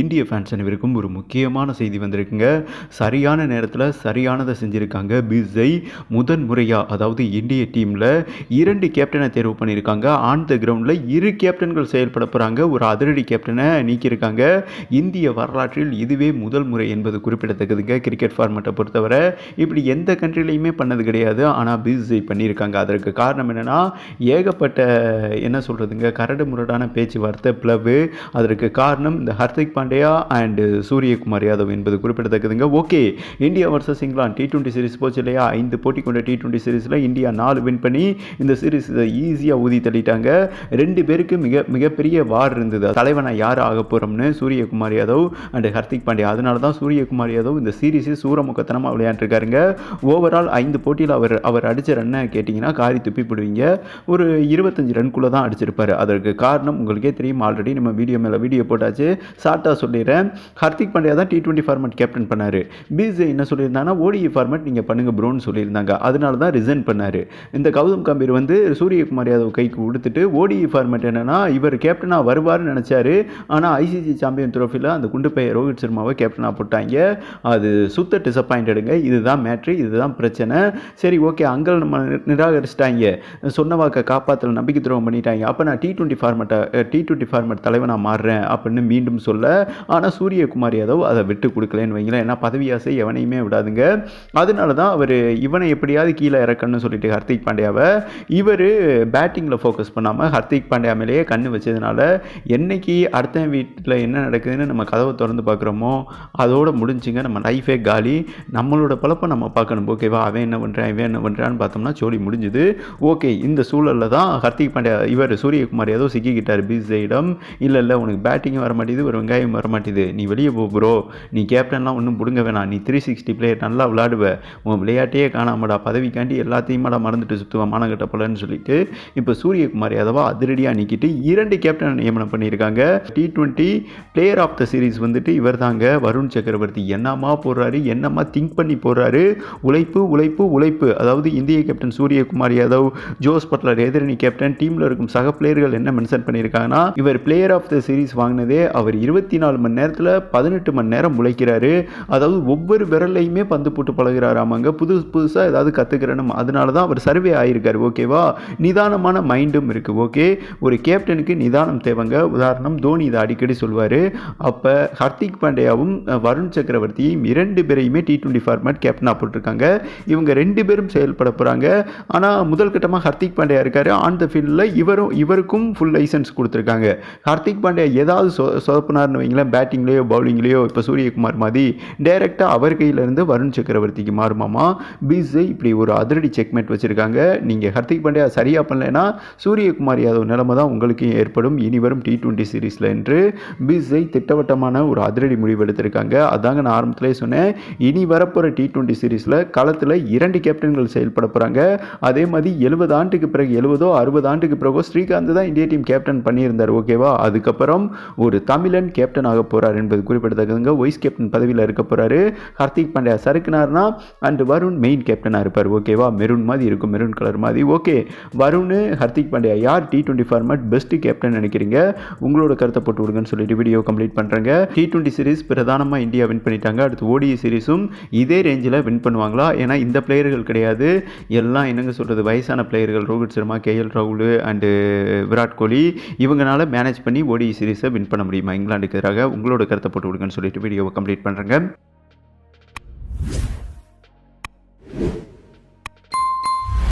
இந்திய ஃபேன்ஸ் அனைவருக்கும் ஒரு முக்கியமான செய்தி வந்திருக்குங்க. சரியான நேரத்தில் சரியானதை செஞ்சுருக்காங்க. பிஸை முதன் முறையாக அதாவது இந்திய டீமில் இரண்டு கேப்டனை தேர்வு பண்ணியிருக்காங்க. ஆன் த கிரவுண்டில் இரு கேப்டன்கள் செயல்பட போகிறாங்க ஒரு அதிரடி கேப்டனை நீக்கியிருக்காங்க. இந்திய வரலாற்றில் இதுவே முதல் முறை என்பது குறிப்பிடத்தக்கதுங்க. கிரிக்கெட் ஃபார்மேட்டை பொறுத்தவரை இப்படி எந்த கண்ட்ரிலையுமே பண்ணது கிடையாது. ஆனால் பிஸை பண்ணியிருக்காங்க. அதற்கு காரணம் என்னென்னா ஏகப்பட்ட என்ன சொல்கிறதுங்க கரடு முரடான பேச்சுவார்த்தை பிளவு அதற்கு காரணம் இந்த ஹர்திக் பாண்டியா அண்டு சூரியகுமார் யாதவ் என்பது குறிப்பிடத்தக்கதுங்க. Okay India versus England T twenty series போச்சு இல்லையா? ஐந்து போட்டி கொண்ட டி டுவெண்ட்டி சீரிஸில் இந்தியா நாலு வின் பண்ணி இந்த சீரிஸ் ஈஸியாக ஊதி தள்ளிட்டாங்க. ரெண்டு பேருக்கு மிக மிகப்பெரிய வார் இருந்தது. தலைவனை யார் ஆக போகிறோம்னு சூரியகுமார் யாதவ் அண்டு ஹர்திக் பாண்டியா. அதனால தான் சூரியகுமார் யாதவ் இந்த சீரிஸை சூரமுகத்தனமாக விளையாண்டுருக்காருங்க. ஓவரால் ஐந்து போட்டியில் அவர் அவர் அடித்த ரன்னை கேட்டிங்கன்னா காரி துப்பி போடுவீங்க. ஒரு இருபத்தஞ்சு ரன்குள்ளே தான் அடிச்சிருப்பார். அதற்கு காரணம் உங்களுக்கே தெரியும். ஆல்ரெடி நம்ம வீடியோ மேலே வீடியோ போட்டாச்சு. ஷார்ட்டாக சொல்லிடுறேன். ஹர்திக் பாண்டியா தான் டி டுவெண்ட்டி ஃபார்மேட் கேப்டன் பண்ணார். பிஜே என்ன சொல்லியிருந்தாங்கன்னா ஓடிஇ ஃபார்மேட் நீங்கள் பண்ணுங்க ப்ரோன்னு சொல்லியிருந்தாங்க. அதனால தான் ரிசைன் பண்ணார். இந்த கௌதம் கம்பீர் வந்து சூரியகுமார் யாதவ் கைக்கு கொடுத்துட்டு ஓடிஇ ஃபார்மேட் என்னன்னா இவர் கேப்டனாக வருவார்னு நினச்சாரு. ஆனால் ஐசிசி சாம்பியன் ட்ரோஃபியில் அந்த குண்டு பையன் ரோஹித் சர்மாவை கேப்டனாக போட்டாங்க. அது சுத்த டிசப்பாயிண்டடுங்க இதுதான் மேட்ரு இதுதான் பிரச்சனை. சரி ஓகே அங்கே நம்ம நிராகரிச்சிட்டாங்க. சொன்ன வாக்கை காப்பாற்றல நம்பிக்கை துரோகம் பண்ணிட்டாங்க. அப்போ நான் டி டுவெண்ட்டி ஃபார்மேட்டை டி டுவெண்ட்டி ஃபார்மேட் தலைவனாக மாறுறேன் அப்படின்னு மீண்டும் சொல்ல ஆனால் சூரியகுமார் யாதவ் அதை விட்டு கொடுக்கலன்னு வைங்களேன். ஏன்னா பதவி ஆசை எவனையுமே விடாதுங்க. அதனால தான் அவர் இவனை எப்படியாவது கீழே இறக்கணும்னு சொல்லிட்டு ஹர்திக் பாண்டியாவை. இவர் பேட்டிங்கில் ஃபோக்கஸ் பண்ணாமல் ஹர்திக் பாண்டியா மேலேயே கண்ணு வச்சதுனால என்னைக்கு அடுத்த வீட்டில் என்ன நடக்குதுன்னு நம்ம கதவை திறந்து பார்க்குறோமோ அதோட முடிஞ்சுங்க. நம்ம லைஃபே காலி. நம்மளோட பழப்பை நம்ம பார்க்கணும். ஓகேவா அவன் என்ன பண்ணுறான் இவன் என்ன பண்ணுறான்னு பார்த்தோம்னா சோழி முடிஞ்சுது. ஓகே இந்த சூழலில் தான் ஹர்திக் பாண்டியா இவர் சூரியகுமார் ஏதோ சிக்கிக்கிட்டார். பிஸையிடம் இல்லை இல்லை உனக்கு பேட்டிங்கும் வர மாட்டேது ஒரு வெங்காயம் வர வரமாட்டேது. நீ வெளியே போ ப்ரோ நீ கேப்டன்லாம் ஒன்றும் பிடுங்க வேணாம். நீ த்ரீ சிக்ஸ்டி பிளேயர் நல்லா விளாடுவ உன் விளையாட்டையே காணாமடா. பதவிக்காண்டி எல்லாத்தையும்டா மறந்துட்டு சுற்றுவான் மானகட்ட போலன்னு சொல்லிட்டு இப்போ சூரியகுமார் யாதவா அதிரடியாக நிற்கிட்டு இரண்டு கேப்டன் நியமனம் பண்ணியிருக்காங்க T twenty player of the series வந்துட்டு இவர் தாங்க வருண் சக்கரவர்த்தி என்னமா போடுறாரு? என்னமா திங்க் பண்ணி போடுறாரு? உழைப்பு உழைப்பு உழைப்பு. அதாவது இந்திய captain Suryakumar Yadav Jos Buttler எதிரணி கேப்டன் டீமில் இருக்கும் சக பிளேயர்கள் என்ன மென்ஷன் பண்ணியிருக்காங்கன்னா இவர் பிளேயர் ஆஃப் த சீரீஸ் வாங்கினதே அவர் இருபத்தி நாலு மணி நேரத்தில் பதினெட்டு மணி நேரம் உழைக்கிறாரு அதாவது ஒவ்வொரு விரல்லையுமே பந்து போட்டு பழகிறாரு ஆமாங்க புதுசு புதுசாக ஏதாவது கற்றுக்கிறனும் அதனால தான் அவர் சர்வே ஆகியிருக்காரு ஓகேவா? நிதானமான மைண்டும் இருக்குது ஓகே? ஒரு கேப்டனுக்கு நிதானம் தேவைங்க. உதாரணம் தோனி இதை அடிக்கடி சொல்வார். அப்போ ஹர்திக் பாண்டியாவும் வருண் சக்கரவர்த்தியும் இரண்டு பேரையுமே டி டுவெண்ட்டி ஃபார்மேட் கேப்டனாக போட்டிருக்காங்க. இவங்க ரெண்டு பேரும் செயல்பட போகிறாங்க ஆனால் முதல் கட்டமாக ஹர்திக் பாண்டியா இருக்கார். ஆன் த ஃபீல்டில் இவரும் இவருக்கும் ஃபுல் லைசன்ஸ் கொடுத்துருக்காங்க. ஹர்திக் பாண்டியா ஏதாவது சொ சொதப்பினார்னு வைங்களேன் பேட்டிங்லேயோ பவுலிங்லேயோ இப்போ சூரியகுமார் மாதிரி டைரெக்டாக அவர் கையிலேருந்து வருண் சக்கரவர்த்திக்கு மாறுமாமா? பீஸு இப்படி ஒரு அதிரடி செக்மெண்ட் வச்சுருக்காங்க. நீங்கள் ஹர்திக் பாண்டியா சரியாக பண்ணலைன்னா சூரியகுமார் யாதவ் நிலைமை தான் உங்களுக்கு ஏற்படும். இனி வரும் டி டுவெண்ட்டி சீரீஸில் என்று பிஸை திட்டவட்டமான ஒரு அதிரடி முடிவு எடுத்திருக்காங்க. அதாங்க நான் ஆரம்பத்திலே சொன்னேன். இனி வரப்போகிற டி டுவெண்ட்டி சீரீஸில் களத்தில் இரண்டு கேப்டன்கள் செயல்பட போகிறாங்க அதே மாதிரி எழுபது ஆண்டுக்கு பிறகு எழுபதோ அறுபது ஆண்டுக்கு பிறகோ ஸ்ரீகாந்த் தான் இந்திய டீம் கேப்டன் பண்ணியிருந்தார். ஓகேவா அதுக்கப்புறம் ஒரு தமிழன் கேப்டன் ஆக போகிறார் என்பது குறிப்பிடத்தக்கதுங்க. வைஸ் கேப்டன் பதவியில் இருக்க போகிறாரு ஹர்திக் பாண்டியா சறுக்குனார்னா அண்ட் வருண் மெயின் கேப்டனாக இருப்பார். ஓகேவா மெரூன் மாதிரி இருக்கும் மெரூன் கலர் மாதிரி. ஓகே வருண் ஹர்திக் பாண்டியா யார்? T twenty format best captain நினைக்கிறீங்க? உங்களோட கருத்தை போட்டு விடுங்கன்னு சொல்லிட்டு வீடியோ கம்ப்ளீட் பண்ணுறேங்க டி டுவெண்ட்டி சீரிஸ் பிரதானமாக இந்தியா வின் பண்ணிட்டாங்க. அடுத்து ஓடிஐ சீரிஸும் இதே ரேஞ்சில் வின் பண்ணுவாங்களா? ஏன்னா இந்த பிளேயர்கள் கிடையாது. எல்லாம் என்னங்க சொல்கிறது வயசான பிளேயர்கள் ரோஹித் சர்மா கேஎல் ராகுல் அண்டு விராட் கோலி. இவங்களால மேனேஜ் பண்ணி ஓடிஐ சீரிஸை வின் பண்ண முடியுமா? இங்கிலாந்துக்கு உங்களோட கருத்தை போட்டு விடுங்கன்னு சொல்லிட்டு வீடியோவை கம்ப்ளீட் பண்ணுறேங்க